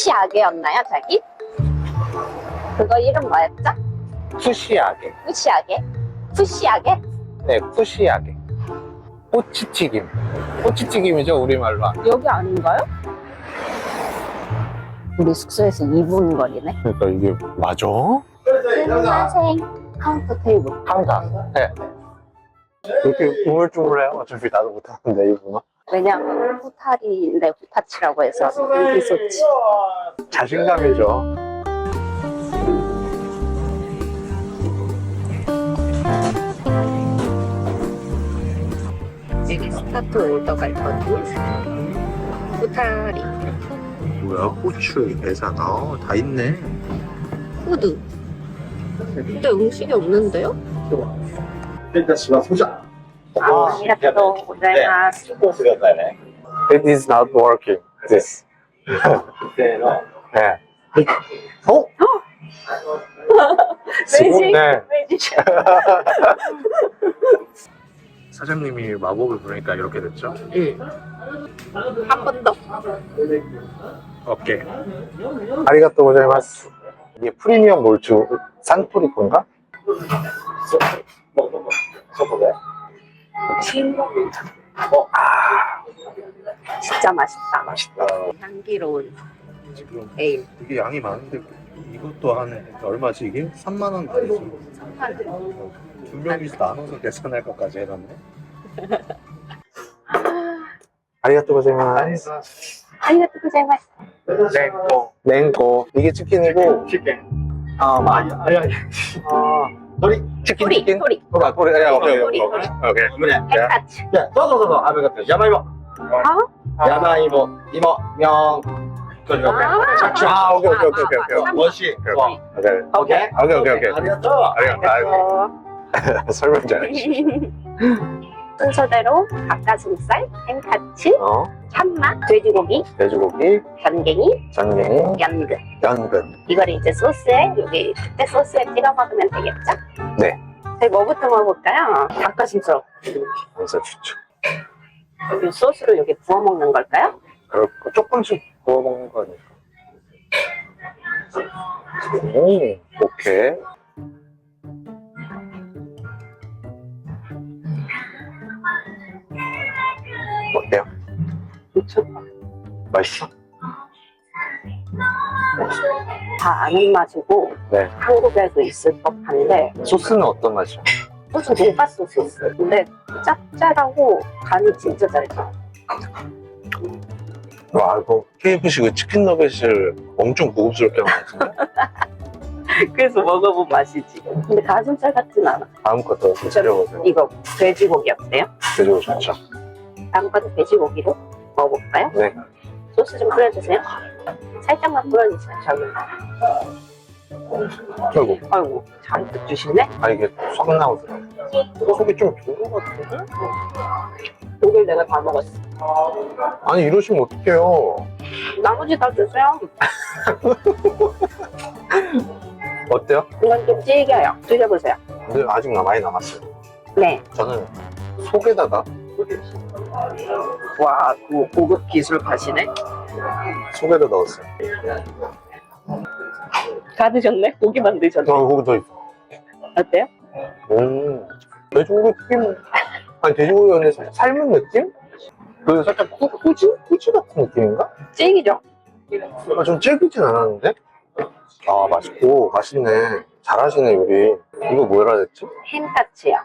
푸시아게였나요, 자기? 그거 이름 뭐였죠? 푸시하게. 푸시아게? 푸시아게? 네, 푸시하게. 꼬치튀김. 꼬치튀김이죠, 우리말로. 하면. 여기 아닌가요? 우리 숙소에서 2분 거리네. 그러니까 이게 맞아? 선생 카운터 테이블. 한가. 네. 이렇게 우물쭈물해요? 어차피 나도 못하는데, 이분은. 왜냐하면 후타리인데 후타치라고 해서 일기소치. 자신감이죠. 여기 스타트 올더 갈 건데 후탈이 뭐야? 후추, 배산, 아, 다 있네. 후드. 근데 음식이 없는데요? 일단 집에 소자. こちら。 아, 아리가또 고자이마스. こうしてくださいね。 It is not working. This. せーの。 네. 어? 매직. 네. 매직. 사장님이 마법을 부르니까 이렇게 됐죠? 응. 한 번 더. 오케이. 아리가또 고자이마스. 이게 프리미엄 몰주 산토리콘가? そ こで。 진짜 맛있다. 맛있다. 향기로운 지금 에일. 이게 양이 많은데 이것도 한 얼마지 이게? 3만 원 가지. 두 명이서 나눠서 계산할 것까지 해놨네. 아리가또 고자이마스. 아리가또 고자이마스. 냉고. 냉고. 이게 치킨이고. チキン。 아, あ、 마. いや、いやいや。 아, 鳥。 치킨 토리, 치킨. 토리. 어, 토리. 야, 오케이, 오케이, 토리, 오케이. 오케이. 胸。い 햇타치. や、どうぞどうぞ。あ、よかった。山芋。 아? 山芋。芋。みょん。鳥が。 아, 오케이, 오케이, 오케이, 오케이, 오케이. 美味しい。 오케이. わ 오케이. 오케이. 오케이, 오케이, 오케이. ありがとう。 아리가또. 아리가또. 설명 잘해. 순서대로 닭가슴살, 햄카츠, 어, 참맛, 돼지고기, 돼지고기, 전갱이, 전갱이, 연근. 연근. 이걸 이제 소스에 여기 그때 소스에 찍어 먹으면 되겠죠? 네. 저희 뭐부터 먹어볼까요? 닭가슴살. 그래서 좋죠. 이 소스로 여기 부어 먹는 걸까요? 그렇고 조금씩 구워 먹는 거니까. 오, 오케이. 미쳤다. 맛있어? 다 아는 맛이고 네. 한국에도 있을 법한데 소스는 어떤 맛이야? 소스 돈가스 소스. 근데 짭짤하고 간이 진짜 잘 짜. 와, 이거 KFC 그 치킨 너겟을 엄청 고급스럽게 같은데? 그래서 먹어본 맛이지. 근데 가슴살 같진 않아. 다음 것도 드셔보세요. 이거 돼지고기 어때요? 돼지고기 좋죠. 다음 거는 돼지고기로 먹어볼까요? 네. 소스 좀 뿌려주세요. 살짝만 뿌려주세요. 저기. 아이고, 아이고, 잔뜩 주시네? 아, 이게 확 나오더라고. 속이 좀 좋은 것 같은데? 고기를 내가 다 먹었어. 아니, 이러시면 어떡해요. 나머지 다 주세요. 어때요? 이건 좀 질겨요. 드셔보세요. 근데 아직 나 많이 남았어요. 네. 저는 속에다가 와, 그 고급 기술 가시네. 속에다 넣었어요. 다 드셨네? 고기만 드셨네. 어, 거기 더 있어. 어때요? 음, 돼지고기 튀김. 아니, 돼지고기 근데 살짝 삶은 느낌? 그 살짝 후, 후지? 후지 같은 느낌인가? 찌기죠? 아, 좀 질기진 않았는데? 아, 맛있고, 맛있네. 잘하시네, 요리. 이거 뭐라 했지? 햄카츠요.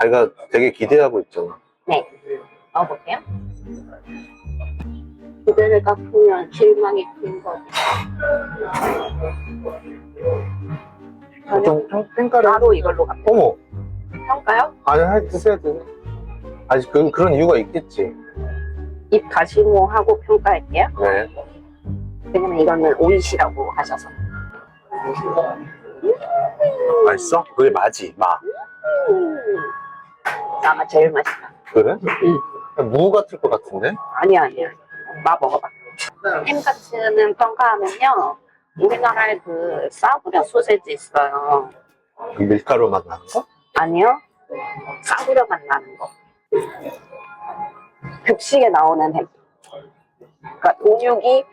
자기가 되게 기대하고 있잖아. 먹어볼게요. 기대를 깎으면 실망이 큰 거. 저는 좀 평- 평가를. 바로 이걸로 갈게요. 어머! 평가요? 아니, 할 드세요, 드세요. 아직 그, 그런 이유가 있겠지. 입 가시모 하고 평가할게요. 네. 왜냐면 이거는 오이시라고 하셔서. 맛있어? 그게 마지, 마. 음. 아마 제일 맛있다. 그래? 무 같을 것 같은데? 아니야, 아니야. 마 먹어봐. 햄카츠는 평가하면요. 우리나라에 그 싸구려 소세지 있어요. 그 밀가루 맛 나는 거? 아니요. 싸구려 맛 나는 거. 급식에 나오는 햄. 그러니까 온육이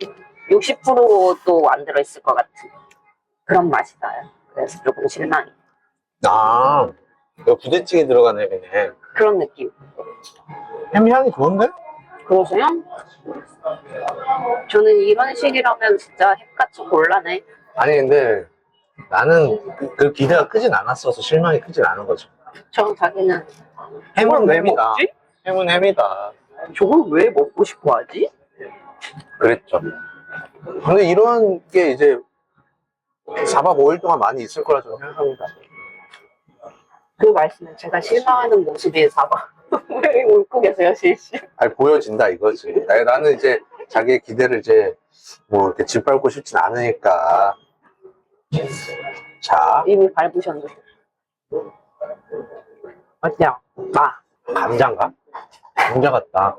60%도 안 들어있을 것 같은 그런 맛이 나요. 그래서 조금 실망이. 아, 이거 부대찌개 들어간 햄이네. 그런 느낌. 햄 향이 좋은데? 그러세요? 저는 이런 식이라면 진짜 햄같이 곤란해. 아니, 근데 나는 그- 그 기대가 크진 않았어서 실망이 크진 않은 거죠. 저 자기는 햄은 왜 햄이다. 먹지? 햄은 햄이다. 저걸 왜 먹고 싶어 하지? 그랬죠. 근데 이런 게 이제 4박 5일 동안 많이 있을 거라 저는 생각합니다. 그 말씀은 제가 실망하는 모습이 사봐. 왜 웃고 계세요, 실시? 아니, 보여진다 이거지. 나- 나는 이제 자기의 기대를 이제 뭐 이렇게 짓밟고 싶진 않으니까. 자, 이미 밟으셨는데. 어때요? 마. 감자인가? 감자 같다.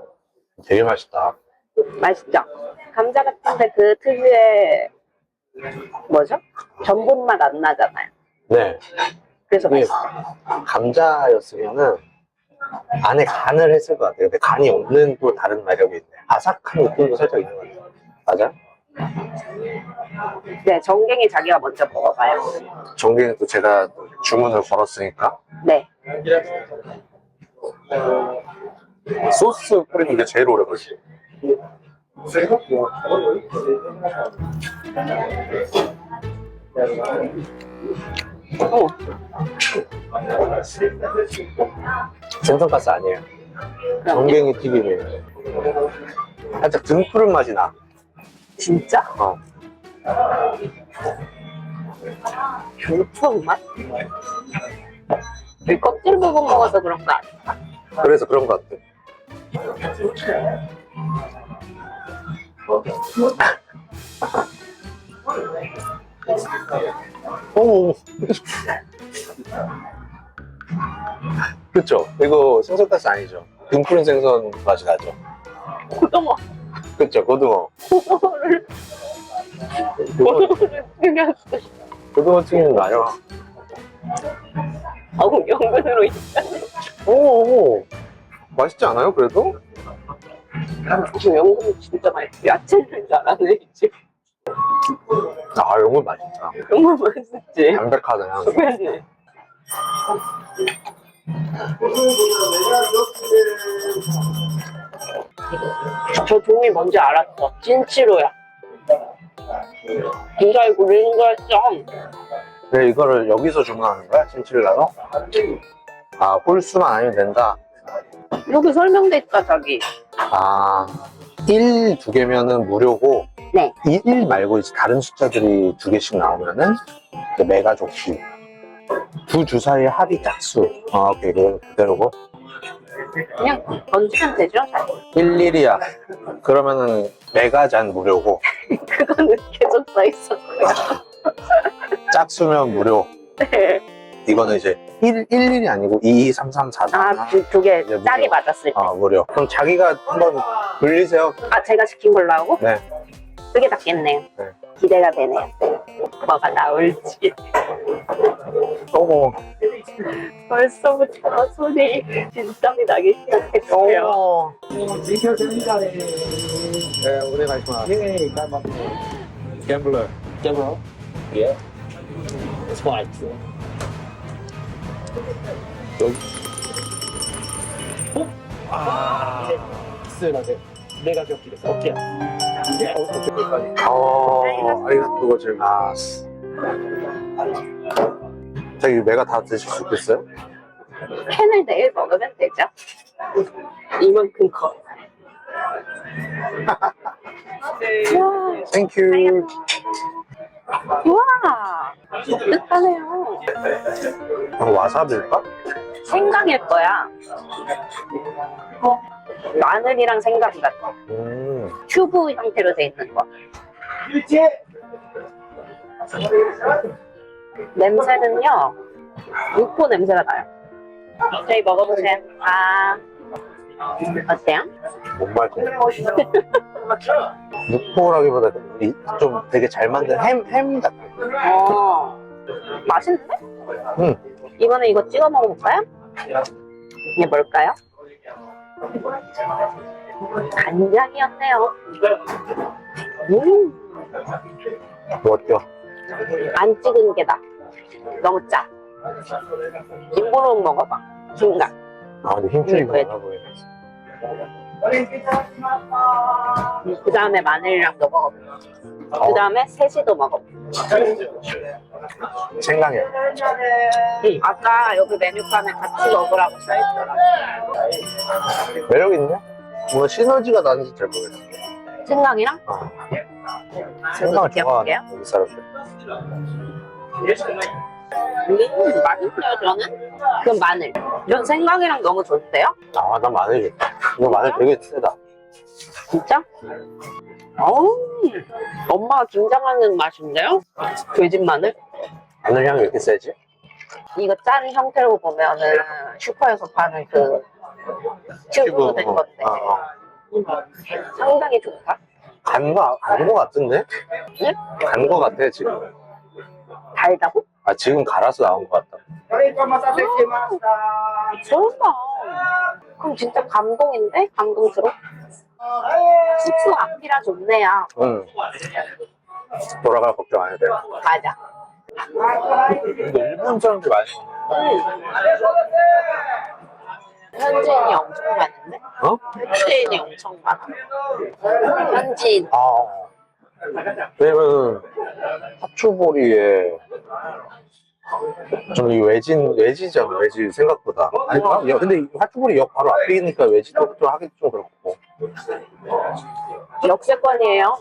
되게 맛있다. 맛있죠? 감자 같은데 그 특유의 뭐죠? 전분 맛 안 나잖아요. 네. 그래서 이게 맛있어. 감자였으면은 안에 간을 했을 것 같아요. 근데 간이 없는 또 다른 매력이 있네. 아삭한 느낌도 살짝 있는 것 같아요. 맞아? 네, 정갱이 자기가 먼저 먹어봐요. 정갱이 또 제가 주문을 걸었으니까 네. 소스 뿌리는 게 제일 오래 걸지. 어, 생선가스 아니에요. 정갱이 튀김이에요. 살짝 등푸른 맛이 나. 진짜? 어. 중풍 맛? 이 껍질 부분 먹어서 그런 거 아니야? 그래서 그런 것 같아. 오. 그쵸? 이거 생선가스 아니죠? 등푸른 생선 맛이 나죠? 고등어. 그쵸? 고등어. 고등어를, 고등어, 고등어를 튀겼어. 고등어 튀김 나요. 어우, 연근으로 있 오, 오. 맛있지 않아요? 그래도? 지금 연근 진짜 맛있어. 야채를 잘하네, 이제. 아, 이건 맛있다. 정말 맛있지. 담백하다. 요 그지? 저 종이 뭔지 알았어. 찐치로야. 네가 알고 그런 거였어. 네, 이거를 여기서 주문하는 거야? 찜질라로? 아, 홀수만 아니면 된다. 여기 설명돼 있다, 자기. 아, 1 두 개면은 무료고, 네. 1 말고 이제 다른 숫자들이 두 개씩 나오면은 이제 메가 조끼. 두 주사의 합이 짝수. 아, 오케이, 그대로고. 그냥 던지면 되죠, 자기. 1, 1이야. 그러면은 메가잔 무료고, 그거는 계속 써 있었고요. 짝수면 무료. 네. 이거는 이제 1, 1, 1이 아니고 2, 2, 3, 3, 4, 4. 아, 두, 두 개, 이제 짝이 무료. 맞았을 때. 아, 무료. 그럼 자기가 한번 돌리세요. 아, 제가 시킨 걸로 하고? 네. 그게 낫겠네요. 네. 기대가 되네요. 뭐가 나올지. 어머. 벌써부터 손이 진땀이 나기 시작했어요. 어머. 네, 오늘 가시마. 예, Gambler. Gambler? Yeah. Spikes. 어? 아. 쓰라데. 내가 줬기です. 오케이. 네, 고자이마스. 자기 메가 다 드실 수 있겠어요? 캔을 내일 먹으면 되죠. 이만큼 커. 우와, 땡큐. 우와, 독특하네요. 어, 와사비일까? 생강일 거야. 어, 마늘이랑 생강 같아. 음. 큐브 형태로 돼 있는 거. 냄새는요, 육포 냄새가 나요. 저희 먹어보세요. 아, 어때요? 뭔 말이지? 육포라기보다 이- 좀 되게 잘 만든 햄, 햄 같아. 어, 맛있는데? 응. 이번에 이거 찍어 먹어볼까요? 이게 뭘까요? 간장이었네요. 음, 뭐 어때요? 안 찍은 게 나. 너무 짜. 김보로 먹어봐. 중간. 아 근데 힘줄이? 많아 보이네 그 다음에 마늘이랑 도 먹어봐. 그 다음에 새시도 먹어봐. 생강이야 응. 아까 여기 메뉴판에 같이 먹으라고 써있더라. 매력? 뭔가 시너지가 나는지 잘 모르겠어 생강이랑? 어. 생강을. 좋아하네 여기 사람들 음, 맛있어요, 저는. 그럼 마늘. 전 생강이랑 너무 좋은데요? 아나 마늘 좋다 이거 마늘 되게 세다 진짜? 어우, 엄마가 김장하는 맛인데요? 돼지 마늘? 마늘 향이 왜 이렇게 세지? 이거 짠 형태로 보면은 슈퍼에서 파는 그 튜브로 된 건데 어, 어. 음, 상당히 좋다. 간거 간 거 같은데? 응? 간거 같아 지금 달다고? 아 지금 갈아서 나온 거 같다 좋다. 그럼 진짜 감동인데? 감동스러워? 숙소 앞이라 좋네요. 응 돌아갈 걱정 안 해도 돼 맞아. 근데 일본 사람들 많이 현지인이 엄청 많은데? 어? 현지인이 엄청 많아. 현지인. 아 왜냐면 하추보리에 저는 이 외진 외지잖아 외지 생각보다 아니 야, 근데 이 하추보리 역 바로 앞이니까 외지도 좀 하기 좀 그렇고 역세권이에요.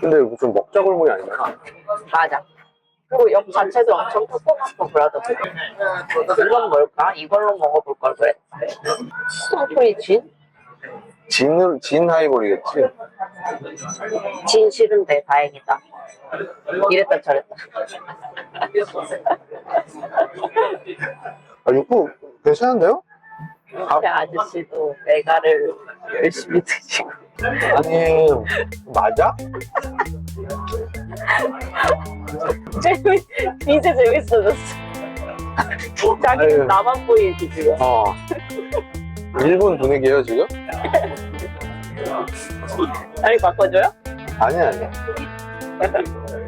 근데 무슨 먹자골목이 아니잖아 맞아. 그리고 역 자체도 엄청 조그맣고 그러더라고. 이건 뭘까? 이걸로 먹어볼 걸 그랬다. 스토프리 진? 진, 진 하이볼이겠지 진 싫은데 다행이다. 이랬다 저랬다. 아 육부 괜찮은데요? 앞에 아저씨도 메가를 열심히 드시고. 아니 맞아? 재미, 이제 재밌어졌어. 자기 아유. 나만 보이지 지금. 어 일본 분위기예요 지금? 다리 바꿔줘요? 아니 아니